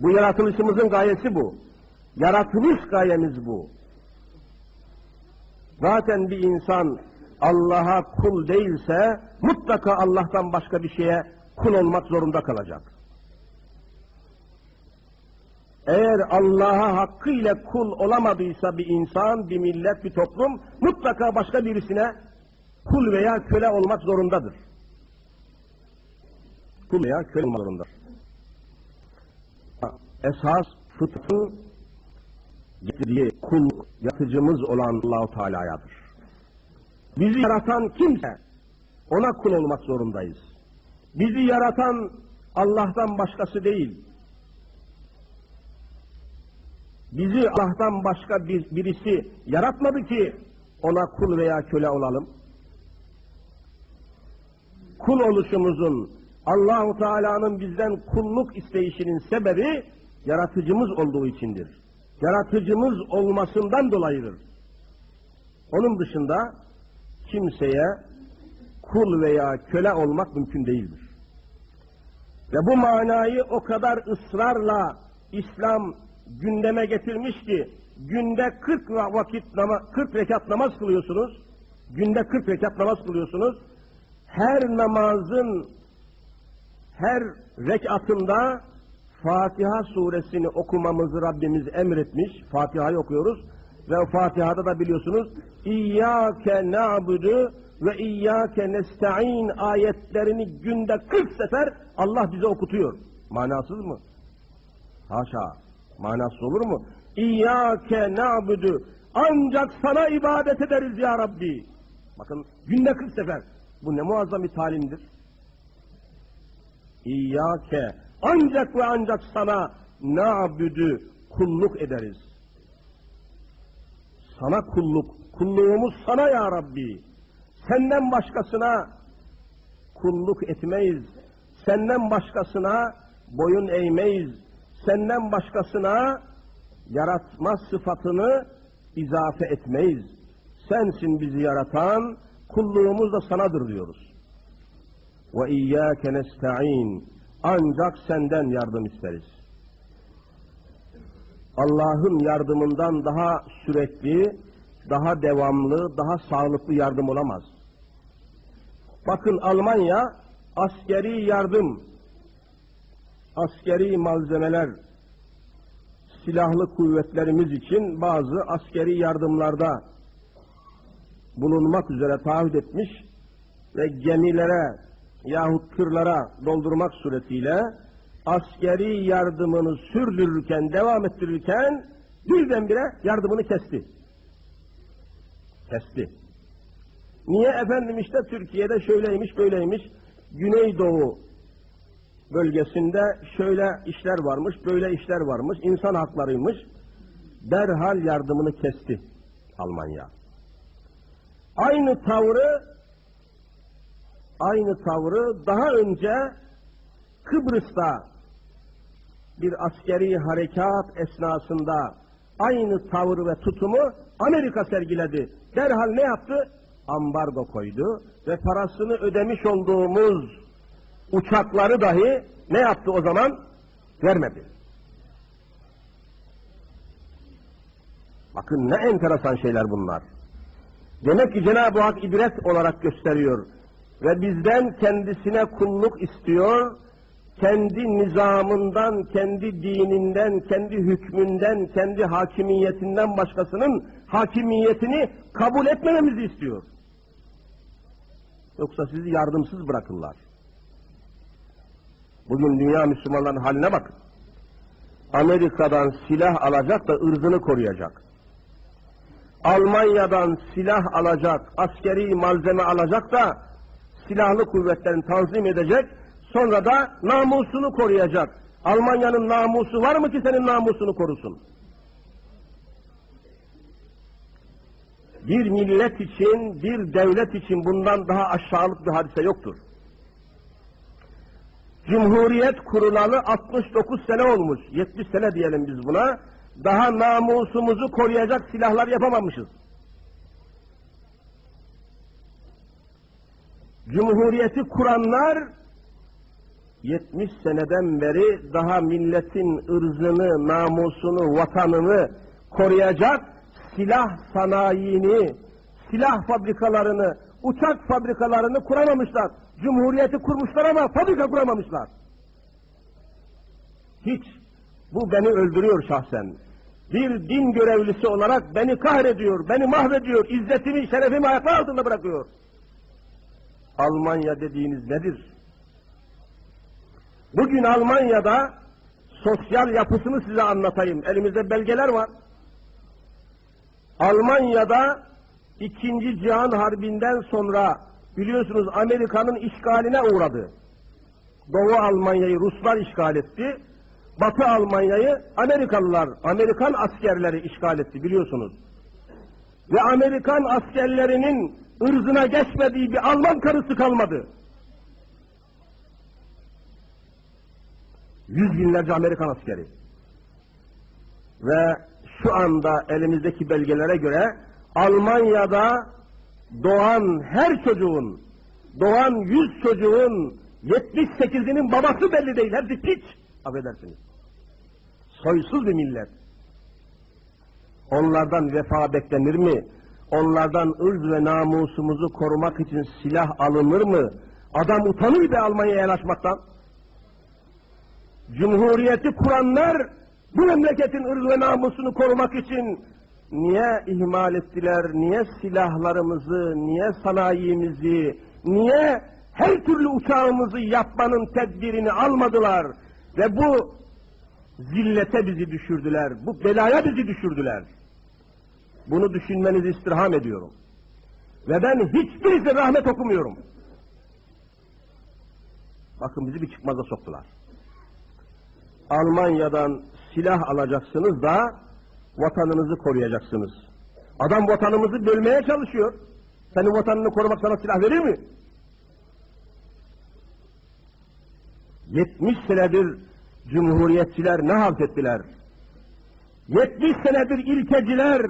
Bu yaratılışımızın gayesi bu. Yaratılış gayemiz bu. Zaten bir insan Allah'a kul değilse mutlaka Allah'tan başka bir şeye kul olmak zorunda kalacak. Eğer Allah'a hakkıyla kul olamadıysa bir insan, bir millet, bir toplum mutlaka başka birisine kul veya köle olmak zorundadır. Kul veya köle olmak zorundadır. Esas fıtrı getirdiği kul yatıcımız olan Allahu Teala'yadır. Bizi yaratan kimse ona kul olmak zorundayız. Bizi yaratan Allah'tan başkası değil. Bizi Allah'tan başka bir, birisi yaratmadı ki ona kul veya köle olalım. Kul oluşumuzun Allahu Teala'nın bizden kulluk isteyişinin sebebi yaratıcımız olduğu içindir. Yaratıcımız olmasından dolayıdır. Onun dışında kimseye kul veya köle olmak mümkün değildir. Ve bu manayı o kadar ısrarla İslam gündeme getirmiş ki günde 40 vakit nama, 40 rekat namaz kılıyorsunuz. Günde 40 rekat namaz kılıyorsunuz. Her namazın her rekatında Fatiha suresini okumamızı Rabbimiz emretmiş. Fatiha'yı okuyoruz. Ve Fatiha'da da biliyorsunuz İyyâke na'budu ve İyyâke nesta'in ayetlerini günde 40 sefer Allah bize okutuyor. Manasız mı? Haşa. Manasız olur mu? İyyâke na'budu ancak sana ibadet ederiz ya Rabbi. Bakın günde 40 sefer. Bu ne muazzam bir talimdir. İyyâke ancak ve ancak sana na'budu kulluk ederiz. Sana kulluk, kulluğumuz sana ya Rabbi. Senden başkasına kulluk etmeyiz. Senden başkasına boyun eğmeyiz. Senden başkasına yaratma sıfatını izafe etmeyiz. Sensin bizi yaratan, kulluğumuz da sanadır diyoruz. Ve iyyâke nesta'in. Ancak senden yardım isteriz. Allah'ın yardımından daha sürekli, daha devamlı, daha sağlıklı yardım olamaz. Bakın Almanya askeri yardım, askeri malzemeler, silahlı kuvvetlerimiz için bazı askeri yardımlarda bulunmak üzere taahhüt etmiş ve gemilere yahut kırlara doldurmak suretiyle askeri yardımını sürdürürken, devam ettirirken birdenbire yardımını kesti. Kesti. Niye efendim işte Türkiye'de şöyleymiş böyleymiş, Güneydoğu bölgesinde şöyle işler varmış, böyle işler varmış, insan haklarıymış. Derhal yardımını kesti Almanya. Aynı tavrı aynı tavrı daha önce Kıbrıs'ta bir askeri harekat esnasında aynı tavır ve tutumu Amerika sergiledi. Derhal ne yaptı? Ambargo koydu ve parasını ödemiş olduğumuz uçakları dahi ne yaptı o zaman? Vermedi. Bakın ne enteresan şeyler bunlar. Demek ki Cenab-ı Hak ibret olarak gösteriyor ve bizden kendisine kulluk istiyor, kendi nizamından, kendi dininden, kendi hükmünden, kendi hakimiyetinden başkasının hakimiyetini kabul etmememizi istiyor. Yoksa sizi yardımsız bırakırlar. Bugün dünya Müslümanların haline bakın. Amerika'dan silah alacak da ırzını koruyacak. Almanya'dan silah alacak, askeri malzeme alacak da silahlı kuvvetlerini tanzim edecek, sonra da namusunu koruyacak. Almanya'nın namusu var mı ki senin namusunu korusun? Bir millet için, bir devlet için bundan daha aşağılık bir hadise yoktur. Cumhuriyet kurulalı 69 sene olmuş, 70 sene diyelim biz buna. Daha namusumuzu koruyacak silahlar yapamamışız. Cumhuriyeti kuranlar 70 seneden beri daha milletin ırzını, namusunu, vatanını koruyacak silah sanayini, silah fabrikalarını, uçak fabrikalarını kuramamışlar. Cumhuriyeti kurmuşlar ama fabrika kuramamışlar. Hiç. Bu beni öldürüyor şahsen. Bir din görevlisi olarak beni kahrediyor, beni mahvediyor, izzetimi, şerefimi ayaklar altında bırakıyor. Almanya dediğiniz nedir? Bugün Almanya'da sosyal yapısını size anlatayım. Elimizde belgeler var. Almanya'da İkinci Cihan Harbi'nden sonra biliyorsunuz Amerika'nın işgaline uğradı. Doğu Almanya'yı Ruslar işgal etti. Batı Almanya'yı Amerikalılar, Amerikan askerleri işgal etti biliyorsunuz. Ve Amerikan askerlerinin ırzına geçmediği bir Alman karısı kalmadı. Yüz binlerce Amerikan askeri. Ve şu anda elimizdeki belgelere göre Almanya'da doğan her çocuğun, doğan yüz çocuğun 78'inin babası belli değil. Hepsi piç. Affedersiniz. Soysuz bir millet. Onlardan vefa beklenir mi? Onlardan ırz ve namusumuzu korumak için silah alınır mı? Adam utanır be Almanya'ya yanaşmaktan. Cumhuriyeti kuranlar bu memleketin ırz ve namusunu korumak için niye ihmal ettiler, niye silahlarımızı, niye sanayimizi, niye her türlü uçağımızı yapmanın tedbirini almadılar ve bu zillete bizi düşürdüler, bu belaya bizi düşürdüler. Bunu düşünmenizi istirham ediyorum. Ve ben hiçbirinize rahmet okumuyorum. Bakın bizi bir çıkmaza soktular. Almanya'dan silah alacaksınız da vatanınızı koruyacaksınız. Adam vatanımızı bölmeye çalışıyor. Senin vatanını korumak sana silah verir mi? 70 senedir cumhuriyetçiler ne halt ettiler? 70 senedir ilkeciler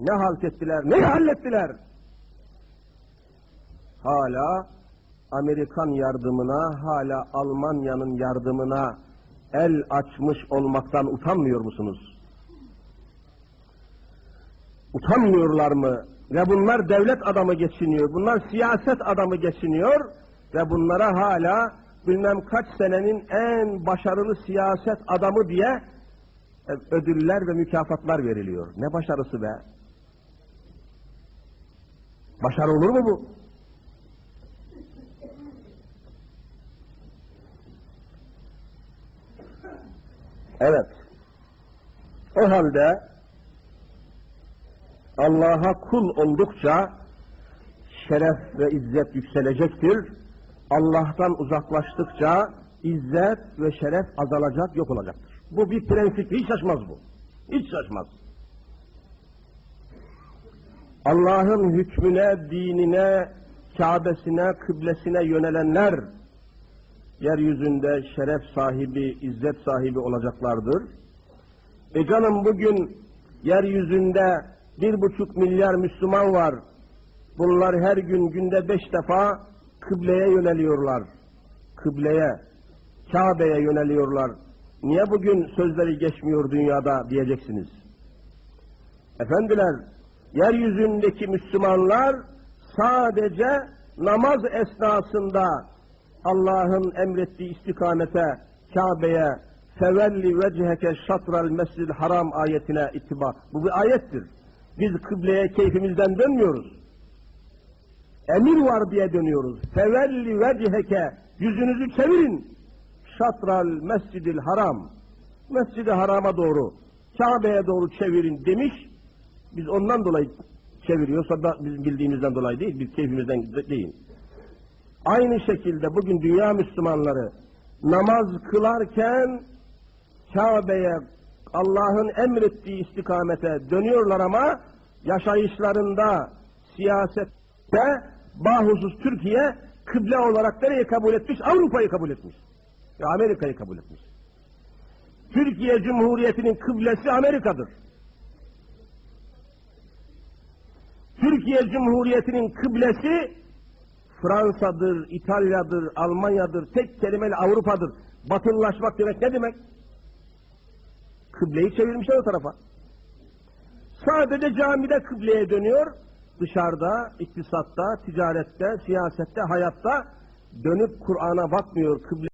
ne halt ettiler, ne hallettiler? Hala Amerikan yardımına, hala Almanya'nın yardımına el açmış olmaktan utanmıyor musunuz? Utanmıyorlar mı? Ve bunlar devlet adamı geçiniyor, bunlar siyaset adamı geçiniyor ve bunlara hala bilmem kaç senenin en başarılı siyaset adamı diye e, ödüller ve mükafatlar veriliyor. Ne başarısı be? Başarı olur mu bu? Evet. O halde Allah'a kul oldukça şeref ve izzet yükselecektir. Allah'tan uzaklaştıkça izzet ve şeref azalacak, yok olacaktır. Bu bir prensip, hiç şaşmaz bu. Hiç şaşmaz. Allah'ın hükmüne, dinine, Kabe'sine, kıblesine yönelenler yeryüzünde şeref sahibi, izzet sahibi olacaklardır. E canım bugün yeryüzünde bir buçuk milyar Müslüman var. Bunlar her gün günde beş defa kıbleye yöneliyorlar. Kıbleye, Kabe'ye yöneliyorlar. Niye bugün sözleri geçmiyor dünyada diyeceksiniz. Efendiler, yeryüzündeki Müslümanlar sadece namaz esnasında Allah'ın emrettiği istikamete, Kabe'ye, fevelli vecheke şatral mescid haram ayetine ittiba. Bu bir ayettir. Biz kıbleye keyfimizden dönmüyoruz. Emir var diye dönüyoruz. Fevelli vecheke yüzünüzü çevirin. Şatral mescidil haram. Mescid-i harama doğru, Kabe'ye doğru çevirin demiş. Biz ondan dolayı çeviriyorsa da bizim bildiğimizden dolayı değil, biz keyfimizden değil. Aynı şekilde bugün dünya Müslümanları namaz kılarken Kabe'ye Allah'ın emrettiği istikamete dönüyorlar ama yaşayışlarında, siyasette bahusus Türkiye kıble olarak nereye kabul etmiş? Avrupa'yı kabul etmiş. Amerika'yı kabul etmiş. Türkiye Cumhuriyeti'nin kıblesi Amerika'dır. Türkiye Cumhuriyeti'nin kıblesi Fransa'dır, İtalya'dır, Almanya'dır, tek kelimeyle Avrupa'dır. Batılılaşmak demek ne demek? Kıbleyi çevirmişler o tarafa. Sadece camide kıbleye dönüyor, dışarıda, iktisatta, ticarette, siyasette, hayatta dönüp Kur'an'a bakmıyor, kıble